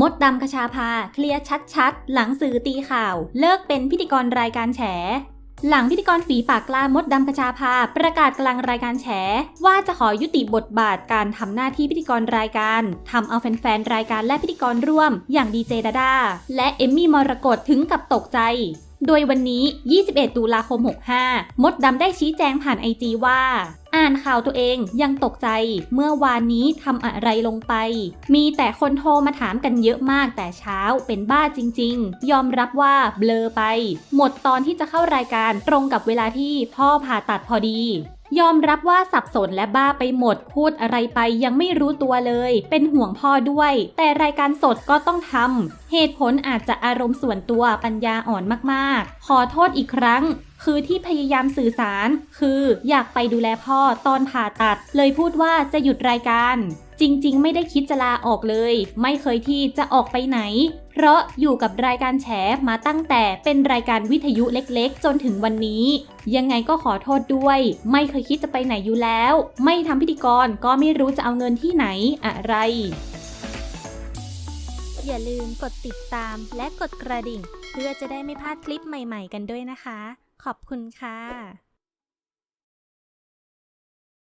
มดดำคชาพาเคลียร์ชัดๆ หลังสื่อตีข่าว เลิกเป็นพิธีกรรายการแฉ หลังพิธีกรฝีปากกล้ามดดำคชาพาประกาศกลางรายการแฉ ว่าจะขอยุติบทบาทการทำหน้าที่พิธีกรรายการทำเอาแฟนๆ รายการและพิธีกรร่วม อย่างดีเจดาดาและเอมมี่มรกตถึงกับตกใจ โดยวันนี้ 21 ตุลาคม 65 มดดำได้ชี้แจงผ่านไอจีว่า อ่านข่าวตัวเองยังตกใจ เมื่อวานนี้ทำอะไรลงไป มีแต่คนโทรมาถามกันเยอะมากแต่เช้าเป็นบ้าจริง ๆ ยอมรับว่าเบลอไป หมดตอนที่จะเข้ารายการตรงกับเวลาที่พ่อผ่าตัดพอดี ยอมรับว่าสับสนและบ้าไปหมดพูดอะไรไปยังไม่รู้ตัวเลย เป็นห่วงพ่อด้วย แต่รายการสดก็ต้องทำเหตุผลอาจจะอารมณ์ส่วนตัวปัญญาอ่อนมากๆ ขอโทษอีกครั้ง คือที่พยายามสื่อสาร คืออยากไปดูแลพ่อตอนผ่าตัด เลยพูดว่าจะหยุดรายการจริง ๆ ไม่ได้คิดจะลาออกเลย ไม่เคยที่จะออกไปไหน เพราะอยู่กับรายการแฉมาตั้งแต่เป็นรายการวิทยุเล็กๆ จนถึงวันนี้ ยังไงก็ขอโทษด้วย ไม่เคยคิดจะไปไหนอยู่แล้ว ไม่ทำพิธีกรก็ไม่รู้จะเอาเงินที่ไหนอะไร อย่าลืมกดติดตามและกดกระดิ่ง เพื่อจะได้ไม่พลาดคลิปใหม่ๆ กันด้วยนะคะ ขอบคุณค่ะ